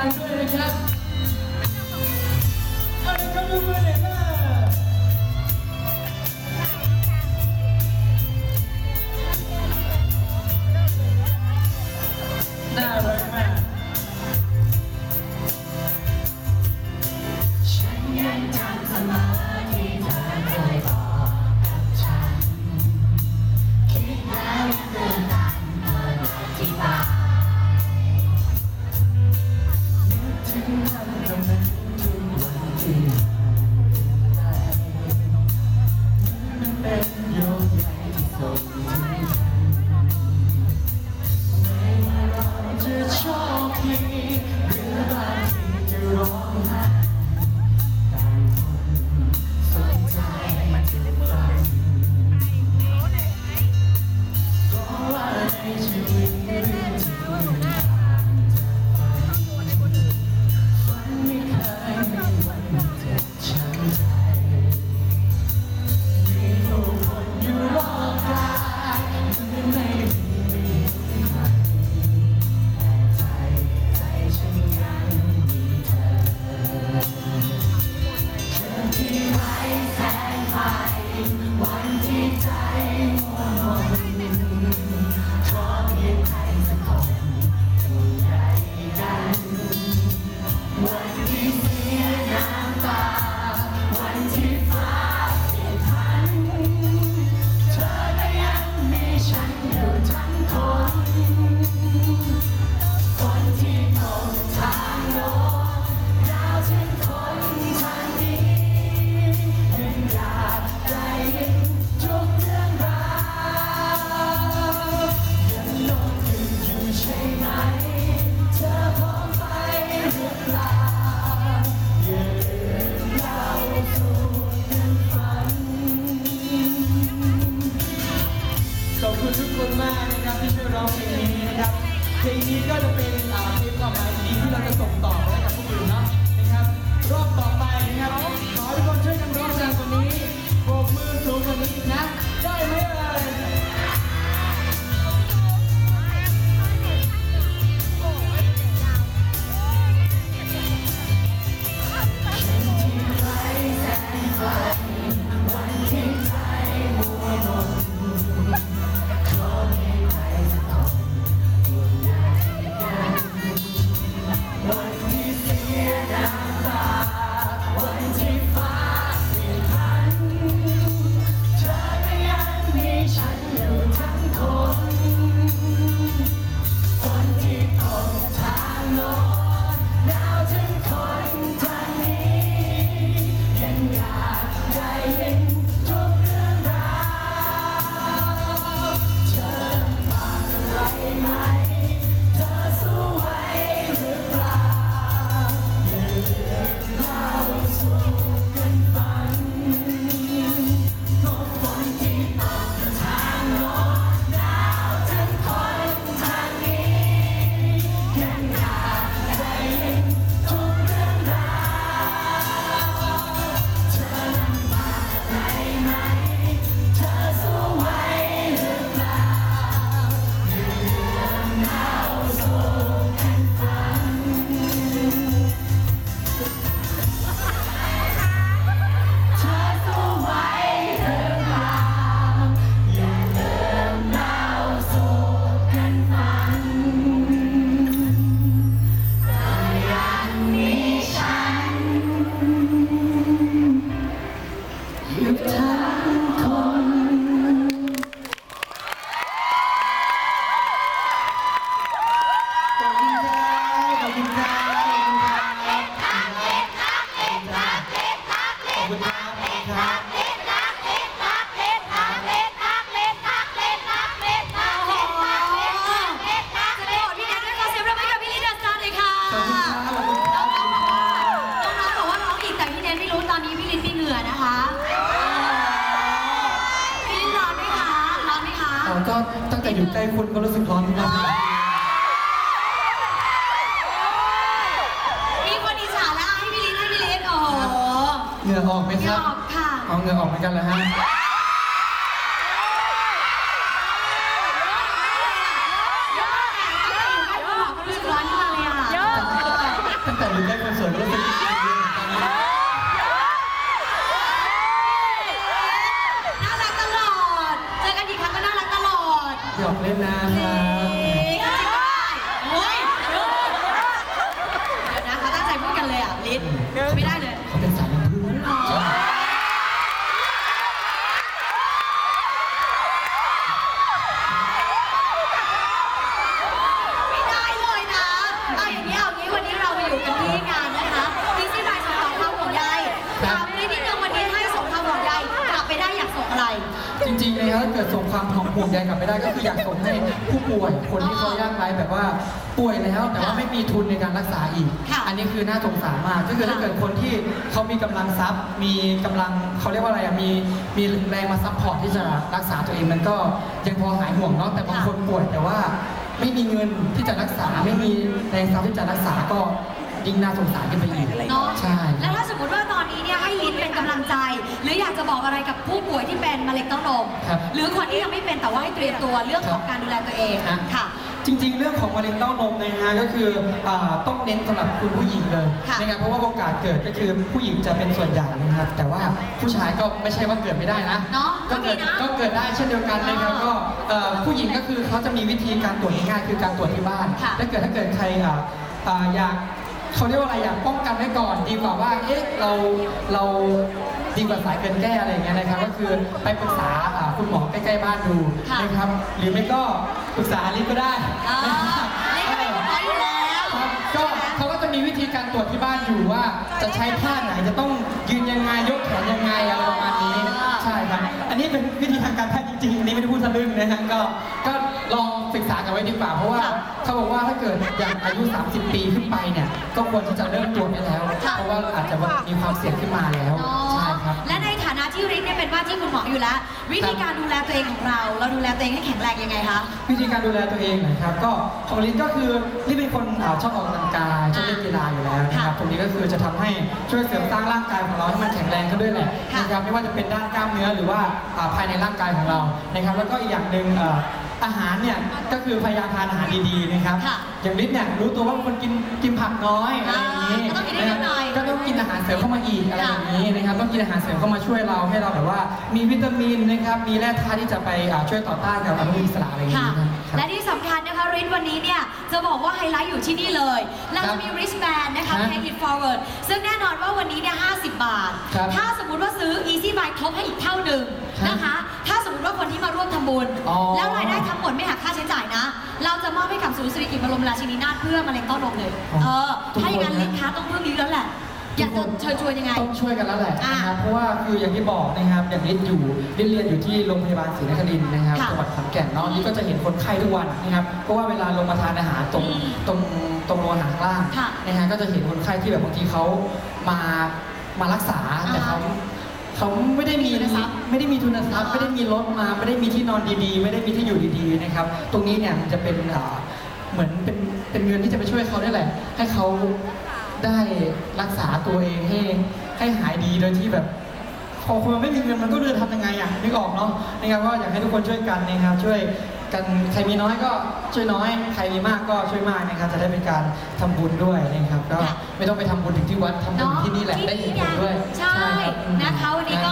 ดังด้วยนะครับเอะไรับดูมือหนึ่ ทุกคนมากนะครับที่ช่วยร้องเพลงนี้นะครับเพลงนี้ก็จะเป็นอ่าเพลงความหมายดีที่เราจะส่งต่อไปกับผู้อื่นเนาะนะครับ รอบต่อไปนะครับขอทุกคนช่วยกันร้องเพงกว่านี้โบกมือสูงกว่านี้นะ ได้ไหม ตั้งแต่อยู่ใกล้คุณก็รู้สึกร้อนมากมีคนอิจฉาแล้วให้พี่ลินให้พี่ลินโอ้เหงื่อออกไหมครับออกค่ะ เอาเหงื่อออกเหมือนกันเหรอฮะตั้งแต่อยู่ใกล้คนสวยก็รู้สึก เล่นนะคนี่ จริงๆเลยครับถ้าเกิดส่งความห่วงใยกลับไปได้ก็คืออยากส่งให้ผู้ป่วยคนที่เขายากไร้แบบว่าป่วยแล้วแต่ว่าไม่มีทุนในการรักษาอีก ค่ะอันนี้คือน่าสงสารมากก็คือถ้าเกิดคนที่เขามีกำลังทรัพย์ มีกำลังเขาเรียกว่าอะไรอะมีมีแรงมาซัพพอร์ตที่จะรักษาตัวเองมันก็ยังพอหายห่วงเนาะแต่บางคนป่วยแต่ว่า ไม่มีเงินที่จะรักษาไม่มีแรงทรัพย์ที่จะรักษาก็ยิ่งน่าสงสารขึ้นไปอีกเนาะ ใช่ แล้วถ้า หรืออยากจะบอกอะไรกับผู้ป่วยที่เป็นมะเร็งเต้านม ครับหรือคนที่ยังไม่เป็นแต่ว่าให้เตรียมตัวเรื่องของการดูแลตัวเองฮะค่ะ จริงๆ เรื่องของมะเร็งเต้านมนะฮะก็คืออาต้องเน้นสำหรับคุณผู้หญิงเลยค่ะนะครับเพราะว่าโอกาสเกิดก็คือผู้หญิงจะเป็นส่วนใหญ่นะครับแต่ว่าผู้ชายก็ไม่ใช่ว่าเกิดไม่ได้นะเนาะก็เกิดก็มีนะก็เกิดได้เช่นเดียวกันนะครับอ๋อก็เอ่อผู้หญิงก็คือเขาจะมีวิธีการตรวจง่ายๆคือการตรวจที่บ้าน ค่ะ ถ้าเกิดถ้าเกิดใครอะอ่าอยากเขาเรียกว่าอะไรอยากป้องกันไว้ก่อนดีกว่าว่าเอ๊ะเราเรา ดีกว่าสายเกินแก้อะไรอย่างเงี้ยนะครับ ก็คือไปปรึกษาอ่าคุณหมอใกล้ๆบ้านดูค่ะ นะครับ หรือไม่ก็ปรึกษาอลิสก็ได้อ่านี่ก็เป็นคุณหมออยู่แล้วครับก็เขาก็จะมีวิธีการตรวจที่บ้านอยู่ว่า จะใช้ท่าไหนจะต้องยืนยังไงยกแขนยังไงอะไรประมาณนี้ใช่ครับ อันนี้เป็นวิธีทางการแพทย์จริงๆอันนี้ไม่ได้พูดทะลึ่งนะฮะก็ก็ลองศึกษากันไว้ดีกว่าเพราะว่าค่ะเขาบอกว่าถ้าเกิดอย่างอายุ 30 ปีขึ้นไปเนี่ยก็ควรที่จะเริ่มตรวจได้แล้วค่ะเพราะว่าอาจจะมีความเสี่ยงขึ้นมาแล้ว เนาใช่ะ ครับ และในฐานะที่ริกเนี่ยเป็นว่าที่คุณหมออยู่แล้ว วิธีการดูแลตัวเองของเรา เราดูแลตัวเองให้แข็งแรงยังไงคะ วิธีการดูแลตัวเองนะครับ ก็ของลิศก็คือลิศเป็นคนอ่าชอบออกกำลังกายชอบเล่นกีฬาอยู่แล้วนะครับค่ะตรงนี้ก็คือจะทำให้ช่วยเสริมสร้างร่างกายของเราให้มันแข็งแรงขึ้นด้วยแหละค่ะนะครับไม่ว่าจะเป็นด้านกล้ามเนื้อหรือว่าอ่าภายในร่างกายของเรานะครับ แล้วก็อีกอย่างหนึ่งเอ่ออาหารเนี่ยก็คือพยายามทานอาหารดีๆนะครับ ค่ะอย่างลิศเนี่ยรู้ตัวว่าเป็นคนกินกินผักน้อยอะไรอย่างนี้อ่าก็ต้องกินเยอะๆหน่อยก็ต้องกินอาหารเสริมเข้ามาอีกอะไรค่ะอย่างนี้นะครับต้องกินอาหารเสริมเข้ามาช่วยเราให้เราแบบว่ามีวิตามินนะครับมีแร่ธาตุที่จะไปอ่าช่วยต่อต้านกับอนุมูลอิสระอะไรอย่างค่ะ นี้นะครับและที่สำคัญนะคะริสวันนี้เนี่ย จะบอกว่าไฮไลท์อยู่ที่นี่เลย เราครัจะบมี wristband นะคะฮะ pay it forward ซึ่งแน่นอนว่าวันนี้เนี่ย50 บาท ครับถ้าสมมุติว่าซื้อ easy buy ทบให้อีกเท่าหนึ่งฮะนะคะถ้าสมม ติว่าคนที่มาร่วมทำบุญ อ๋อ แล้วรายได้ทั้งหมดไม่หักค่าใช้จ่ายนะ เราจะมอบให้กับศูนย์สิริกิติ์บรมราชินีนาถเพื่อมะเร็งเต้านมเลยอ๋อเออทุกคนถ้าอย่างนั้นนะลิศค้าต้องเพิ่มนี้แล้วแหละ อยากจะเชิญชวนยังไง ต้องช่วยกันแล้วแหละอ่านะครับเพราะว่าคืออย่างที่บอกนะครับอย่างนิดอยู่นิดเรียนอยู่ที่โรงพยาบาลศรีนครินทร์นะครับค่ะจังหวัดขอนแก่นเนาะนี่ก็จะเห็นคนไข้ทุกวันนะครับเพราะว่าเวลาลงมาทานอาหารตรงอืมตรงตรงโรงอาหารข้างล่างค่ะนะฮะก็จะเห็นคนไข้ที่แบบบางทีเขามามารักษาแต่เขาอ่าเขา เขาไม่ได้มีนะครัพย์ไม่ได้มีทุนทรัพย์ไม่ได้มีรถมา ไม่ได้มีที่นอนดีๆ ไม่ได้มีที่อยู่ดีๆนะครับ ตรงนี้เนี่ยจะเป็นเหมือนเป็นเป็นเงินที่จะไปช่วยเขาได้แหละ ให้เขาได้รักษาตัวเองให้ให้หายดีโดยที่แบบพอคนมันไม่มีเงินมันก็เดินทำยังไงอะนึกออกเนาะนะครับก็อยากให้ทุกคนช่วยกันนะครับช่วย กันใครมีน้อยก็ช่วยน้อย ใครมีมากก็ช่วยมากนะครับ จะได้เป็นการทำบุญด้วยนะครับ ก็ค่ะ ไม่ต้องไปทำบุญถึงที่วัดทำบุญที่นี่แหละได้เห็นผลด้วยใช่ครับ นะคะวันนี้ก็